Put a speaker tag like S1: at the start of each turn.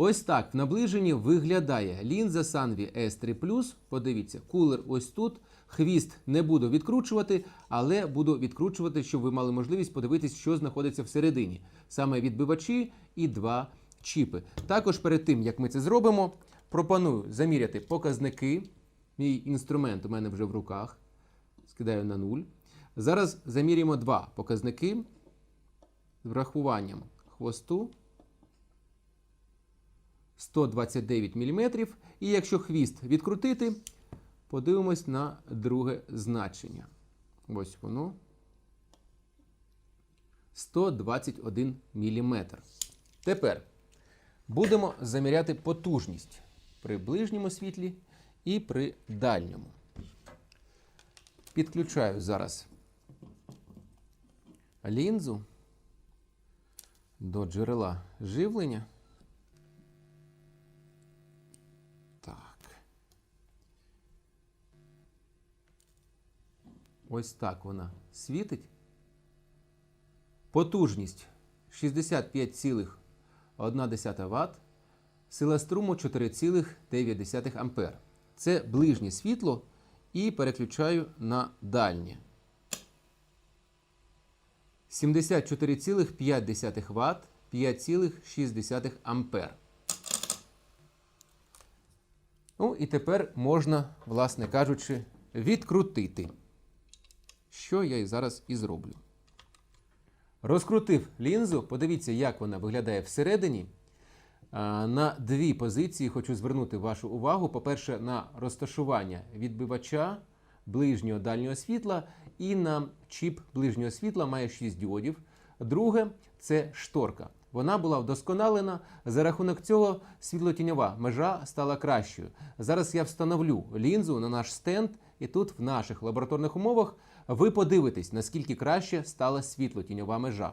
S1: Ось так в наближенні виглядає лінза Sanvi S3 Подивіться, кулер ось тут. Хвіст не буду відкручувати, але буду відкручувати, щоб ви мали можливість подивитись, що знаходиться всередині. Саме відбивачі і два чіпи. Також перед тим, як ми це зробимо, пропоную заміряти показники. Мій інструмент у мене вже в руках. Скидаю на нуль. Зараз замірюємо два показники з врахуванням хвосту 129 мм. І якщо хвіст відкрутити, подивимось на друге значення. Ось воно. 121 мм. Тепер будемо заміряти потужність при ближньому світлі і при дальньому. Підключаю зараз лінзу до джерела живлення. Так. Ось так вона світить. Потужність 65,1 Вт. Сила струму 4,9 А. Це ближнє світло і переключаю на дальнє. 74,5 Вт, 5,6 А. Ну і тепер можна, власне кажучи, відкрутити. Що я і зараз і зроблю. Розкрутив лінзу, подивіться, як вона виглядає всередині. На дві позиції хочу звернути вашу увагу. По-перше, на розташування відбивача ближнього дальнього світла і на чіп ближнього світла має 6 діодів. Друге це шторка. Вона була вдосконалена. За рахунок цього світлотіньова межа стала кращою. Зараз я встановлю лінзу на наш стенд, і тут, в наших лабораторних умовах, ви подивитесь, наскільки краще стала світлотіньова межа.